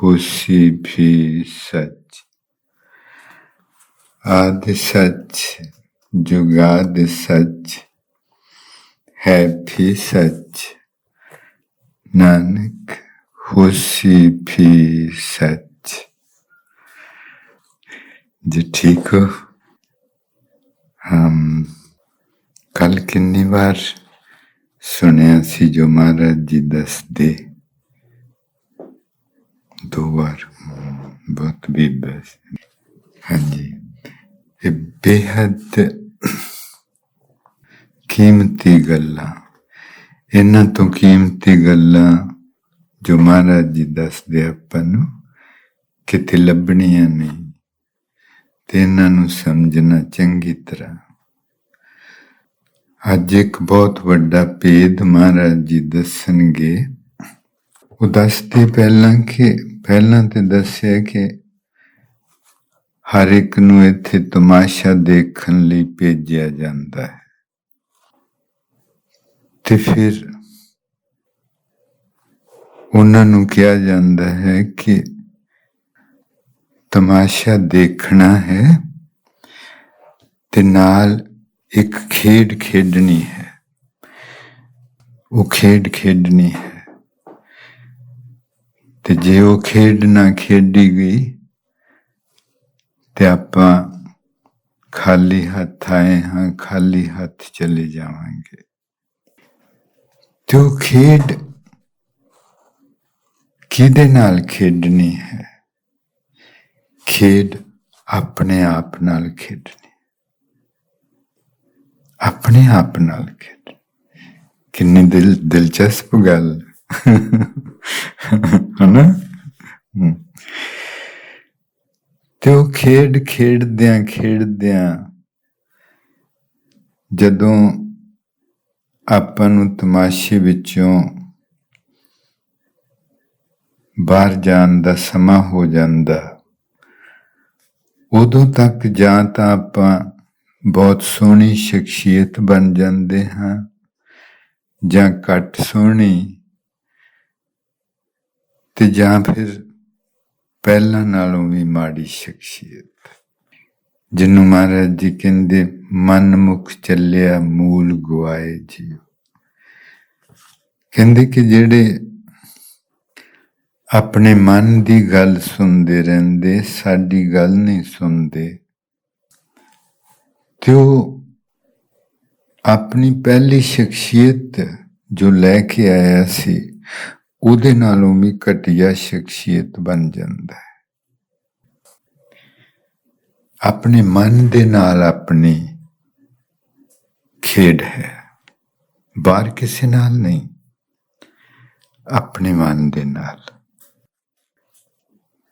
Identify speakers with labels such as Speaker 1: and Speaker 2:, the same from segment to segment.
Speaker 1: ਹੋਸੀ ਵੀ ਸੱਚ ਆਦਿ ਸੱਚ ਜੁਗਾਦ ਸੱਚ ਹੈ ਵੀ ਸੱਚ ਨਾਨਕ होशी भी सच जी ठीक हो हम ਕੱਲ ਕਿੰਨੀ ਵਾਰ ਸੁਣਿਆ ਸੀ ਜੋ ਮਹਾਰਾਜ ਜੀ ਦੱਸਦੇ ਦੋ ਵਾਰ, ਬਹੁਤ ਬੀਬਾ ਹਾਂਜੀ। ਇਹ ਬੇਹੱਦ ਕੀਮਤੀ ਗੱਲਾਂ। ਇਹਨਾਂ ਤੋਂ ਕੀਮਤੀ ਗੱਲਾਂ ਜੋ ਮਹਾਰਾਜ ਜੀ ਦੱਸਦੇ ਆਪਾਂ ਨੂੰ, ਕਿਤੇ ਲੱਭਣੀਆਂ ਨਹੀਂ। ਤੇ ਇਹਨਾਂ ਨੂੰ ਸਮਝਣਾ ਚੰਗੀ ਤਰ੍ਹਾਂ। ਅੱਜ ਇੱਕ ਬਹੁਤ ਵੱਡਾ ਭੇਦ ਮਹਾਰਾਜ ਜੀ ਦੱਸਣਗੇ। ਉਹ ਦੱਸਦੇ ਪਹਿਲਾਂ ਕਿ ਪਹਿਲਾਂ ਤੇ ਦੱਸਿਆ ਕਿ ਹਰ ਇੱਕ ਨੂੰ ਇੱਥੇ ਤਮਾਸ਼ਾ ਦੇਖਣ ਲਈ ਭੇਜਿਆ ਜਾਂਦਾ ਹੈ। ਤੇ ਫਿਰ ਉਹਨਾਂ ਨੂੰ ਕਿਹਾ ਜਾਂਦਾ ਹੈ ਕਿ ਤਮਾਸ਼ਾ ਦੇਖਣਾ ਹੈ ਤੇ ਨਾਲ ਇੱਕ ਖੇਡ ਖੇਡਣੀ ਹੈ। ਉਹ ਖੇਡ ਖੇਡਣੀ ਹੈ। ਤੇ ਜੇ ਉਹ ਖੇਡ ਨਾ ਖੇਡੀ ਗਈ ਤੇ ਆਪਾਂ ਖਾਲੀ ਹੱਥ ਆਏ ਹਾਂ, ਖਾਲੀ ਹੱਥ ਚਲੇ ਜਾਵਾਂਗੇ। ਤੇ ਉਹ ਖੇਡ ਕਿਹਦੇ ਨਾਲ ਖੇਡਣੀ ਹੈ? ਖੇਡ ਆਪਣੇ ਆਪ ਨਾਲ ਖੇਡਣੀ। ਆਪਣੇ ਆਪ ਨਾਲ ਖੇਡ ਕਿੰਨੀ ਦਿਲ ਦਿਲਚਸਪ ਗੱਲ। ਹਨਾ ਹਮ। ਤੇ ਉਹ ਖੇਡ ਖੇਡਦਿਆਂ ਖੇਡਦਿਆਂ ਜਦੋਂ ਆਪਾਂ ਨੂੰ ਤਮਾਸ਼ੇ ਵਿੱਚੋਂ ਬਾਹਰ ਜਾਣ ਦਾ ਸਮਾਂ ਹੋ ਜਾਂਦਾ, ਉਦੋਂ ਤੱਕ ਜਾਂ ਤਾਂ ਆਪਾਂ ਬਹੁਤ ਸੋਹਣੀ ਸ਼ਖਸੀਅਤ ਬਣ ਜਾਂਦੇ ਹਾਂ ਜਾਂ ਘੱਟ ਸੋਹਣੀ ਤੇ ਜਾਂ ਫਿਰ ਪਹਿਲਾਂ ਨਾਲੋਂ ਵੀ ਮਾੜੀ ਸ਼ਖਸੀਅਤ। ਜਿਹਨੂੰ ਮਹਾਰਾਜ ਜੀ ਕਹਿੰਦੇ ਮਨ ਮੁਖ ਚੱਲਿਆ ਮੂਲ ਗਵਾਏ ਜੀ ਕਹਿੰਦੇ ਕਿ ਜਿਹੜੇ ਆਪਣੇ ਮਨ ਦੀ ਗੱਲ ਸੁਣਦੇ ਰਹਿੰਦੇ, ਸਾਡੀ ਗੱਲ ਨਹੀਂ ਸੁਣਦੇ, ਤੇ ਉਹ ਆਪਣੀ ਪਹਿਲੀ ਸ਼ਖਸੀਅਤ ਜੋ ਲੈ ਕੇ ਆਇਆ ਸੀ ਉਹਦੇ ਨਾਲੋਂ ਵੀ ਘਟੀਆ ਸ਼ਖਸੀਅਤ ਬਣ ਜਾਂਦਾ ਹੈ। ਆਪਣੇ ਮਨ ਦੇ ਨਾਲ ਆਪਣੀ ਖੇਡ ਹੈ। ਬਾਹਰ ਕਿਸੇ ਨਾਲ ਨਹੀਂ, ਆਪਣੇ ਮਨ ਦੇ ਨਾਲ।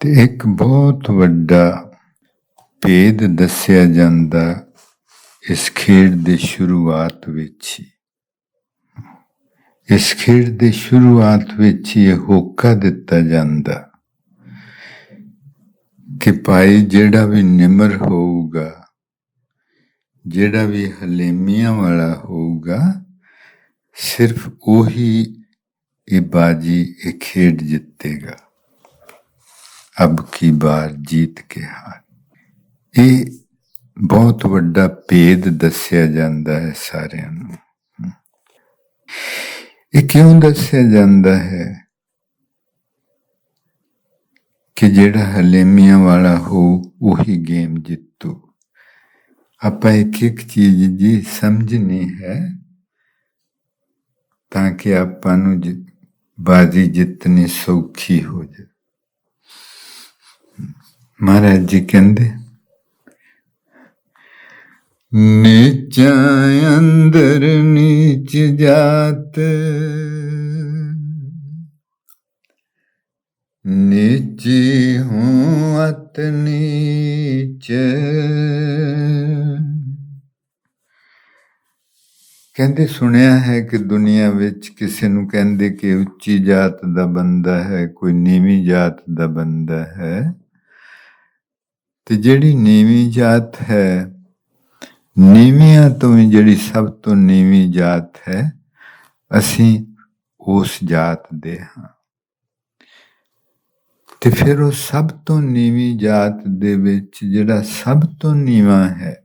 Speaker 1: ਤੇ ਇੱਕ ਬਹੁਤ ਵੱਡਾ ਭੇਦ ਦੱਸਿਆ ਜਾਂਦਾ ਇਸ ਖੇਡ ਦੇ ਸ਼ੁਰੂਆਤ ਵਿੱਚ ਹੀ। ਇਸ ਖੇਡ ਦੇ ਸ਼ੁਰੂਆਤ ਵਿੱਚ ਇਹ ਹੋਕਾ ਦਿੱਤਾ ਜਾਂਦਾ ਕਿ ਭਾਈ ਜਿਹੜਾ ਵੀ ਨਿਮਰ ਹੋਊਗਾ, ਜਿਹੜਾ ਵੀ ਹਲੇਮੀਆਂ ਵਾਲਾ ਹੋਊਗਾ, ਸਿਰਫ ਉਹੀ ਇਹ ਬਾਜੀ, ਇਹ ਖੇਡ ਜਿੱਤੇਗਾ। ਅਬ ਕੀ ਬਾਰ ਜੀਤ ਕੇ ਹਾਰ। ਇਹ ਬਹੁਤ ਵੱਡਾ ਭੇਦ ਦੱਸਿਆ ਜਾਂਦਾ ਹੈ ਸਾਰਿਆਂ ਨੂੰ। ਇਹ ਕਿਉਂ ਦੱਸਿਆ ਜਾਂਦਾ ਹੈ ਕਿ ਜਿਹੜਾ ਹਲੇਮੀਆਂ ਵਾਲਾ ਹੋ, ਉਹੀ ਗੇਮ ਜਿੱਤੂ? ਆਪਾਂ ਇੱਕ ਇੱਕ ਚੀਜ਼ ਜੀ ਸਮਝਣੀ ਹੈ ਤਾਂ ਕਿ ਆਪਾਂ ਨੂੰ ਜਿ- ਬਾਜੀ ਜਿੱਤਣੀ ਸੌਖੀ ਹੋ ਜਾਵੇ। ਮਹਾਰਾਜ ਜੀ ਕਹਿੰਦੇ ਨੀਚਾ ਅੰਦਰ ਨੀਚ ਜਾਤ। ਨੀਚੀ ਹੂੰ ਅਤ ਨੀਚ। ਕਹਿੰਦੇ ਸੁਣਿਆ ਹੈ ਕਿ ਦੁਨੀਆ ਵਿੱਚ ਕਿਸੇ ਨੂੰ ਕਹਿੰਦੇ ਕਿ ਉੱਚੀ ਜਾਤ ਦਾ ਬੰਦਾ ਹੈ, ਕੋਈ ਨੀਵੀਂ ਜਾਤ ਦਾ ਬੰਦਾ ਹੈ। ਤੇ ਜਿਹੜੀ ਨੀਵੀਂ ਜਾਤ ਹੈ ਨੀਵੀਆਂ ਤੋਂ ਵੀ ਜਿਹੜੀ ਸਭ ਤੋਂ ਨੀਵੀਂ ਜਾਤ ਹੈ, ਅਸੀਂ ਉਸ ਜਾਤ ਦੇ ਹਾਂ। ਤੇ ਫਿਰ ਉਹ ਸਭ ਤੋਂ ਨੀਵੀਂ ਜਾਤ ਦੇ ਵਿੱਚ ਜਿਹੜਾ ਸਭ ਤੋਂ ਨੀਵਾਂ ਹੈ,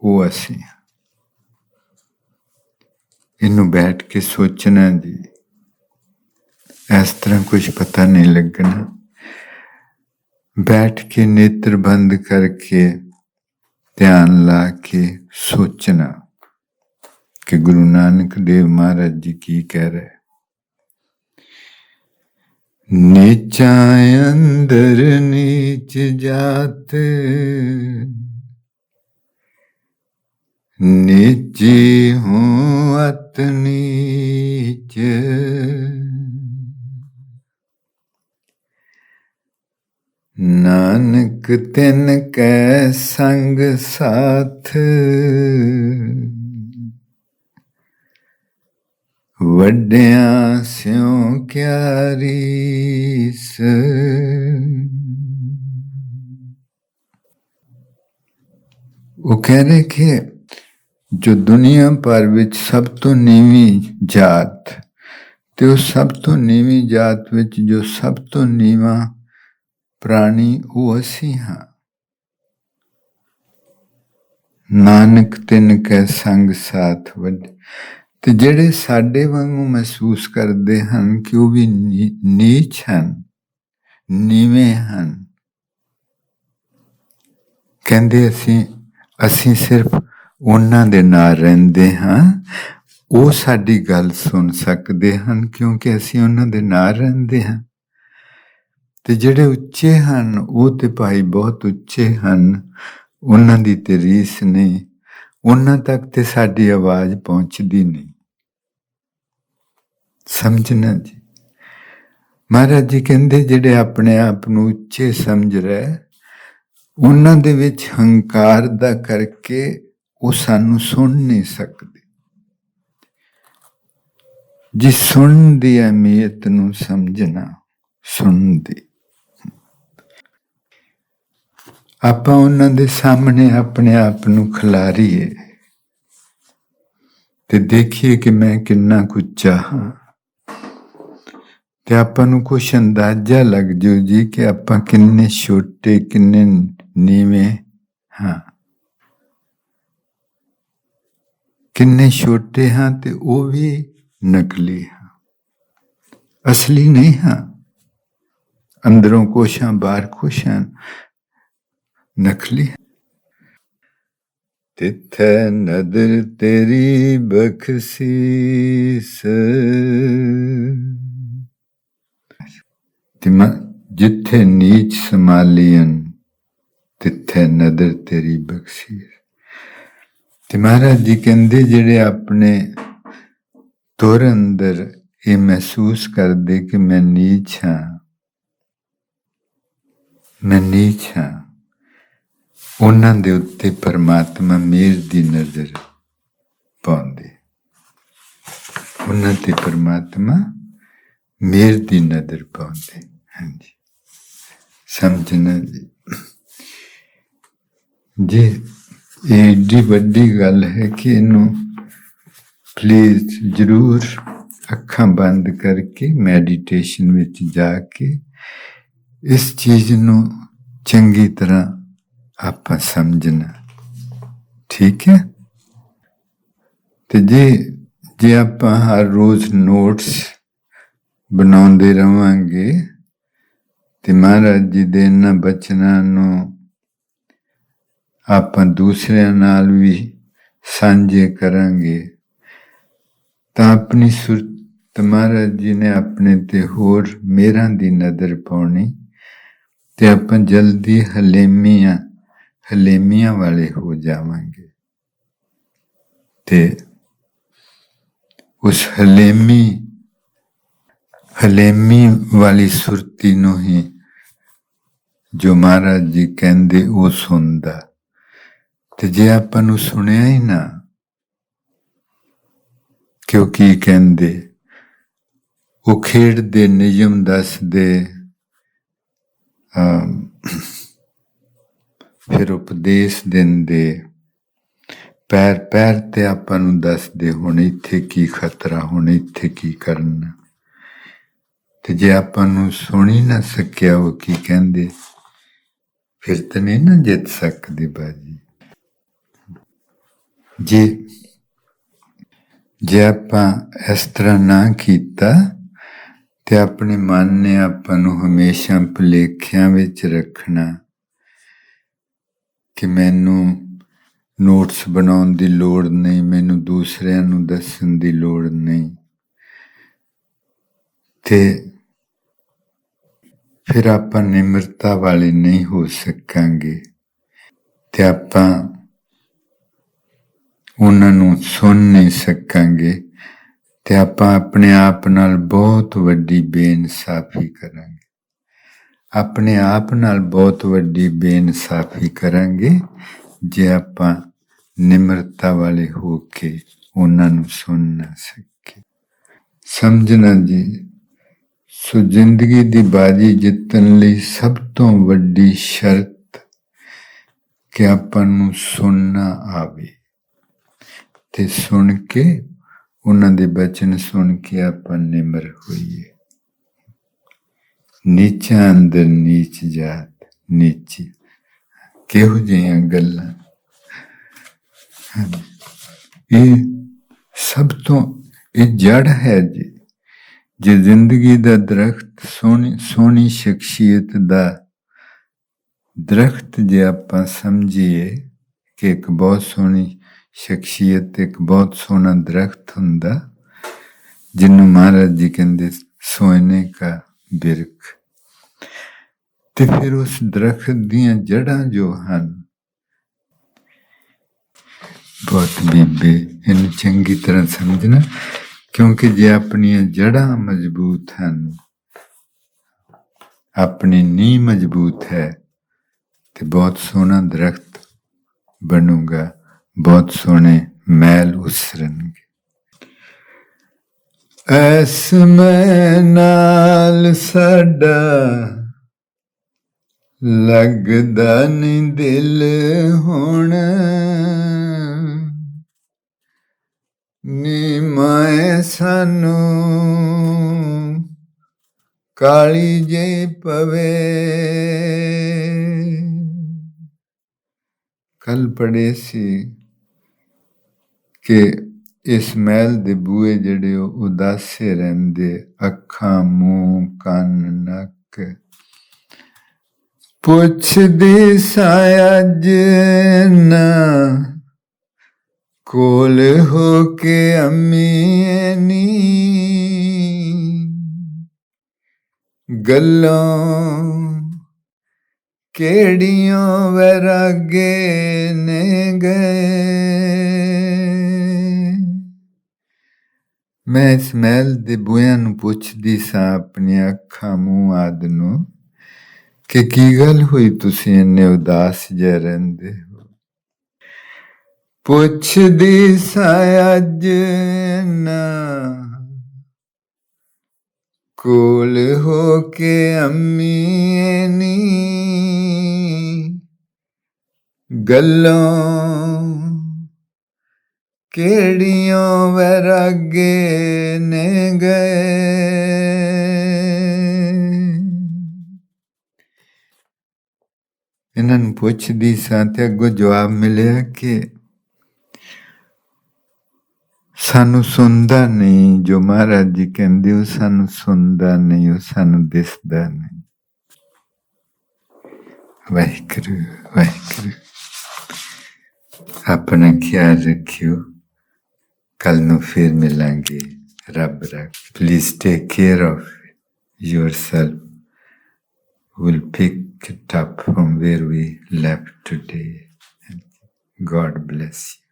Speaker 1: ਉਹ ਅਸੀਂ ਹਾਂ। ਇਹਨੂੰ ਬੈਠ ਕੇ ਸੋਚਣਾ ਜੀ। ਇਸ ਤਰ੍ਹਾਂ ਕੁਝ ਪਤਾ ਨਹੀਂ ਲੱਗਣਾ। ਬੈਠ ਕੇ ਨੇਤਰ ਬੰਦ ਕਰਕੇ ਧਿਆਨ ਲਾ ਕੇ ਸੋਚਣਾ ਕਿ ਗੁਰੂ ਨਾਨਕ ਦੇਵ ਮਹਾਰਾਜ ਜੀ ਕੀ ਕਹਿ ਰਹੇ ਨੀਚਾ ਅੰਦਰ ਨੀਚ ਜਾਤ ਨਿਜੀ ਹੂੰ ਅਤ ਨੀਚ ਨਾਨਕ ਤਿਨ ਕੈ ਸੰਗ ਸਾਥ ਵੱਡਿਆਂ ਸਿਉ ਕਿਆ ਰੀਸ ਉਹ ਕਹਿੰਦੇ ਕਿ ਜੋ ਦੁਨੀਆ ਭਰ ਵਿੱਚ ਸਭ ਤੋਂ ਨੀਵੀਂ ਜਾਤ ਤੇ ਉਹ ਸਭ ਤੋਂ ਨੀਵੀਂ ਜਾਤ ਵਿੱਚ ਜੋ ਸਭ ਤੋਂ ਨੀਵਾਂ ਪ੍ਰਾਣੀ ਉਹ ਅਸੀਂ ਹਾਂ। ਨਾਨਕ ਤਿੰਨ ਕੈ ਸੰਗ ਸਾਥ ਵੱਡ ਤੇ ਜਿਹੜੇ ਸਾਡੇ ਵਾਂਗੂ ਮਹਿਸੂਸ ਕਰਦੇ ਹਨ ਕਿ ਉਹ ਵੀ ਨੀ- ਨੀਚ ਹਨ, ਨੀਵੇਂ ਹਨ। ਕਹਿੰਦੇ ਅਸੀਂ ਅਸੀਂ ਸਿਰਫ ਉਹਨਾਂ ਦੇ ਨਾਲ ਰਹਿੰਦੇ ਹਾਂ। ਉਹ ਸਾਡੀ ਗੱਲ ਸੁਣ ਸਕਦੇ ਹਨ ਕਿਉਂਕਿ ਅਸੀਂ ਉਹਨਾਂ ਦੇ ਨਾਲ ਰਹਿੰਦੇ ਹਾਂ। ਤੇ ਜਿਹੜੇ ਉੱਚੇ ਹਨ, ਉਹ ਤੇ ਭਾਈ ਬਹੁਤ ਉੱਚੇ ਹਨ। ਉਹਨਾਂ ਦੀ ਤੇ ਰੀਸ ਨਹੀਂ, ਉਹਨਾਂ ਤੱਕ ਤੇ ਸਾਡੀ ਆਵਾਜ਼ ਪਹੁੰਚਦੀ ਨਹੀਂ। ਸਮਝਣਾ ਜੀ। ਮਹਾਰਾਜ ਜੀ ਕਹਿੰਦੇ, ਜਿਹੜੇ ਆਪਣੇ ਆਪ ਨੂੰ ਉੱਚੇ ਸਮਝ ਰਹੇ, ਉਹਨਾਂ ਦੇ ਵਿੱਚ ਹੰਕਾਰ ਦਾ ਕਰਕੇ ਉਹ ਸਾਨੂੰ ਸੁਣ ਨਹੀਂ ਸਕਦੇ। ਜਿਸ ਸੁਣਨ ਦੀ ਅਹਿਮੀਅਤ ਨੂੰ ਸਮਝਣਾ ਸੁਣਨ ਦੀ ਆਪਾਂ ਉਹਨਾਂ ਦੇ ਸਾਹਮਣੇ ਆਪਣੇ ਆਪ ਨੂੰ ਖਿਲਾਰੀਏ ਤੇ ਦੇਖੀਏ ਕਿ ਮੈਂ ਕਿੰਨਾ ਕੁੱਚਾ ਚਾਹਾਂ ਤੇ ਆਪਾਂ ਨੂੰ ਕੁਛ ਅੰਦਾਜ਼ਾ ਲੱਗ ਜੂ ਜੀ ਕਿ ਆਪਾਂ ਕਿੰਨੇ ਛੋਟੇ, ਕਿੰਨੇ ਨੀਵੇਂ ਹਾਂ। ਕਿੰਨੇ ਛੋਟੇ ਹਾਂ ਤੇ ਉਹ ਵੀ ਨਕਲੀ ਹਾਂ। ਅਸਲੀ ਨਹੀਂ ਹਾਂ। ਅੰਦਰੋਂ ਕੁਛ ਹਾਂ, ਬਾਹਰ ਕੁਛ ਹਾਂ। ਨਕਲੀ ਤਿੱਥੈ ਨਦਰ ਤੇਰੀ ਬਖਸ਼ੀਸ ਤਿਮਾ ਜਿੱਥੇ ਨੀਚ ਸਮਾਲੀਨ ਤਿੱਥੇ ਨਦਰ ਤੇਰੀ ਬਖਸ਼ੀਸ ਤੇ ਮਹਾਰਾਜ ਜੀ ਕਹਿੰਦੇ ਜਿਹੜੇ ਆਪਣੇ ਤੁਰ ਅੰਦਰ ਇਹ ਮਹਿਸੂਸ ਕਰਦੇ ਕਿ ਮੈਂ ਨੀਚ ਹਾਂ ਮੈਂ ਨੀਚ ਹਾਂ ਉਹਨਾਂ ਦੇ ਉੱਤੇ ਪਰਮਾਤਮਾ ਮਿਹਰ ਦੀ ਨਜ਼ਰ ਪਾਉਂਦੇ। ਉਹਨਾਂ ਤੇ ਪਰਮਾਤਮਾ ਮਿਹਰ ਦੀ ਨਜ਼ਰ ਪਾਉਂਦੇ। ਹਾਂਜੀ। ਸਮਝਣਾ ਜੀ। ਜੇ, ਇਹ ਏਡੀ ਵੱਡੀ ਗੱਲ ਹੈ ਕਿ ਇਹਨੂੰ ਪਲੀਜ਼ ਜਰੂਰ ਅੱਖਾਂ ਬੰਦ ਕਰਕੇ ਮੈਡੀਟੇਸ਼ਨ ਵਿੱਚ ਜਾ ਕੇ ਇਸ ਚੀਜ਼ ਨੂੰ ਚੰਗੀ ਤਰ੍ਹਾਂ ਆਪਾਂ ਸਮਝਣਾ। ਠੀਕ ਹੈ? ਤੇ ਜੇ ਜੇ ਆਪਾਂ ਹਰ ਰੋਜ਼ ਨੋਟਸ ਬਣਾਉਂਦੇ ਰਵਾਂਗੇ, ਤੇ ਮਹਾਰਾਜ ਜੀ ਦੇ ਇਹਨਾਂ ਬਚਨਾਂ ਨੂੰ ਆਪਾਂ ਦੂਸਰਿਆਂ ਨਾਲ ਵੀ ਸਾਂਝੇ ਕਰਾਂਗੇ, ਤਾਂ ਆਪਣੀ ਸੁਰਤ ਮਹਾਰਾਜ ਜੀ ਨੇ ਆਪਣੇ ਤੇ ਹੋਰ ਮੇਰਾਂ ਦੀ ਨਜ਼ਰ ਪਾਉਣੀ, ਤੇ ਆਪਾਂ ਜਲਦੀ ਹਲੇਮੀਆਂ ਹਲੇਮੀਆਂ ਵਾਲੇ ਹੋ ਜਾਵਾਂਗੇ। ਤੇ ਉਸ ਹਲੇਮੀ ਹਲੇਮੀ ਵਾਲੀ ਸੁਰਤੀ ਨੂੰ ਹੀ ਜੋ ਮਹਾਰਾਜ ਜੀ ਕਹਿੰਦੇ ਉਹ ਸੁਣਦਾ। ਤੇ ਜੇ ਆਪਾਂ ਨੂੰ ਸੁਣਿਆ ਹੀ ਨਾ ਕਿਉਂਕਿ ਕਹਿੰਦੇ? ਉਹ ਖੇਡ ਦੇ ਨਿਯਮ ਦੱਸਦੇ ਅਮ, ਫਿਰ ਉਪਦੇਸ਼ ਦਿੰਦੇ। ਪੈਰ ਪੈਰ ਤੇ ਆਪਾਂ ਨੂੰ ਦੱਸਦੇ, ਹੁਣ ਇੱਥੇ ਕੀ ਖਤਰਾ, ਹੁਣ ਇੱਥੇ ਕੀ ਕਰਨਾ। ਤੇ ਜੇ ਆਪਾਂ ਨੂੰ ਸੁਣੀ ਨਾ ਸਕਿਆ, ਉਹ ਕੀ ਕਹਿੰਦੇ? ਫਿਰ ਤਾਂ ਨਹੀਂ ਨਾ ਜਿੱਤ ਸਕਦੇ ਬਾਜੀ। ਜੇ ਜੇ ਆਪਾਂ ਇਸ ਤਰ੍ਹਾਂ ਨਾ ਕੀਤਾ, ਤੇ ਆਪਣੇ ਮਨ ਨੇ ਆਪਾਂ ਨੂੰ ਹਮੇਸ਼ਾ ਭੁਲੇਖਿਆਂ ਵਿੱਚ ਰੱਖਣਾ। ਕਿ ਮੈਨੂੰ ਨੋਟਸ ਬਣਾਉਣ ਦੀ ਲੋੜ ਨਹੀਂ, ਮੈਨੂੰ ਦੂਸਰਿਆਂ ਨੂੰ ਦੱਸਣ ਦੀ ਲੋੜ ਨਹੀਂ। ਤੇ ਫਿਰ ਆਪਾਂ ਨਿਮਰਤਾ ਵਾਲੇ ਨਹੀਂ ਹੋ ਸਕਾਂਗੇ। ਤੇ ਆਪਾਂ ਉਹਨਾਂ ਨੂੰ ਸੁਣ ਨਹੀਂ ਸਕਾਂਗੇ। ਤੇ ਆਪਾਂ ਆਪਣੇ ਆਪ ਨਾਲ ਬਹੁਤ ਵੱਡੀ ਬੇਇਨਸਾਫੀ ਕਰਾਂਗੇ। ਆਪਣੇ ਆਪ ਨਾਲ ਬਹੁਤ ਵੱਡੀ ਬੇਇਨਸਾਫੀ ਕਰਾਂਗੇ ਜੇ ਆਪਾਂ ਨਿਮਰਤਾ ਵਾਲੇ ਹੋ ਕੇ ਉਹਨਾਂ ਨੂੰ ਸੁਣ ਨਾ ਸਕੇ ਸਮਝਣਾ ਜੀ, ਸੋ ਜ਼ਿੰਦਗੀ ਦੀ ਬਾਜੀ ਜਿੱਤਣ ਲਈ ਸਭ ਤੋਂ ਵੱਡੀ ਸ਼ਰਤ ਕਿ ਆਪਾਂ ਨੂੰ ਸੁਣਨਾ ਆਵੇ। ਤੇ ਸੁਣ ਕੇ, ਉਹਨਾਂ ਦੇ ਬਚਨ ਸੁਣ ਕੇ ਆਪਾਂ ਨਿਮਰ ਹੋਈਏ। ਨੀਚਾ ਅੰਦਰ ਨੀਚ ਜਾਤ, ਨੀਚੀ। ਕਿਹੋ ਜਿਹੀਆਂ ਗੱਲਾਂ? ਇਹ ਸਭ ਤੋਂ, ਇਹ ਜੜ ਹੈ ਜੀ, ਜੇ ਜ਼ਿੰਦਗੀ ਦਾ ਦਰਖਤ ਸੋਹਣੀ ਸੋਹਣੀ ਸ਼ਖਸੀਅਤ ਦਾ ਦਰਖਤ ਜੇ ਆਪਾਂ ਸਮਝੀਏ ਕਿ ਇੱਕ ਬਹੁਤ ਸੋਹਣੀ ਸ਼ਖਸੀਅਤ ਇੱਕ ਬਹੁਤ ਸੋਹਣਾ ਦਰਖਤ ਹੁੰਦਾ, ਜਿਹਨੂੰ ਮਹਾਰਾਜ ਜੀ ਕਹਿੰਦੇ ਸੋਹਣੇ ਕਾ ਬਿਰਖ। ਤੇ ਫਿਰ ਉਸ ਦਰਖਤ ਦੀਆਂ ਜੜਾਂ ਜੋ ਹਨ, ਬਹੁਤ ਬੀਬੇ, ਇਹਨੂੰ ਚੰਗੀ ਤਰ੍ਹਾਂ ਸਮਝਣਾ, ਕਿਉਂਕਿ ਜੇ ਆਪਣੀਆਂ ਜੜਾਂ ਮਜ਼ਬੂਤ ਹਨ, ਆਪਣੀ ਨੀਂਹ ਮਜ਼ਬੂਤ ਹੈ, ਤੇ ਬਹੁਤ ਸੋਹਣਾ ਦਰਖਤ ਬਣੂਗਾ, ਬਹੁਤ ਸੋਹਣੇ ਮੈਲ ਉਸਰਨਗੇ। ਐਸ ਮੈਂ ਨਾਲ ਸਾਡਾ ਲੱਗਦਾ ਨਹੀਂ ਦਿਲ ਹੁਣ। ਨੀ ਮੈਂ ਸਾਨੂੰ ਕਾਲੀ ਜੇ ਪਵੇ। ਕੱਲ ਪੜੇ ਸੀ ਕਿ ਇਸ ਮਹਿਲ ਦੇ ਬੂਏ ਜਿਹੜੇ ਉਹ ਉਦਾਸੇ ਰਹਿੰਦੇ, ਅੱਖਾਂ, ਮੂੰਹ, ਕੰਨ, ਨੱਕ। ਪੁੱਛਦੀ ਸਾਇਜ ਨਾ, ਕੋਲ ਹੋ ਕੇ ਅੰਮੀ ਨੀ ਗੱਲਾਂ ਕਿਹੜੀਆਂ ਵਰਗੇ ਨੇ ਗਏ। ਮੈਂ ਇਸ ਮਹਿਲ ਦੇ ਬੂਹਿਆਂ ਨੂੰ ਪੁੱਛਦੀ ਸਾਂ ਆਪਣੀਆਂ ਅੱਖਾਂ, ਮੂੰਹ, ਆਦ ਨੂੰ ਕਿ ਕੀ ਗੱਲ ਹੋਈ ਤੁਸੀਂ ਇੰਨੇ ਉਦਾਸ ਜਿਹੇ ਰਹਿੰਦੇ ਹੋ? ਪੁੱਛਦੀ ਸਾਂ, ਅੱਜ ਨਾ ਕੋਲ ਹੋ ਕੇ ਅੰਮੀ ਨੀ ਗੱਲਾਂ ਕਿਹੜੀਆਂ ਵਰਗੇ ਨੇ ਗਏ? ਇਹਨਾਂ ਨੂੰ ਪੁੱਛਦੀ ਸਾਂ ਤੇ ਅੱਗੋਂ ਜਵਾਬ ਮਿਲਿਆ ਕਿ ਸਾਨੂੰ ਸੁਣਦਾ ਨਹੀਂ, ਜੋ ਮਹਾਰਾਜ ਜੀ ਕਹਿੰਦੇ, ਉਹ ਸਾਨੂੰ ਸੁਣਦਾ ਨਹੀਂ, ਉਹ ਸਾਨੂੰ ਦਿਸਦਾ ਨਹੀਂ। ਵਾਹਿਗੁਰੂ ਵਾਹਿਗੁਰੂ। ਆਪਣਾ ਖਿਆਲ ਰੱਖਿਓ। kalnu firmilangi rabrak. Please take care of yourself. We'll pick it up from where we left today. God bless you.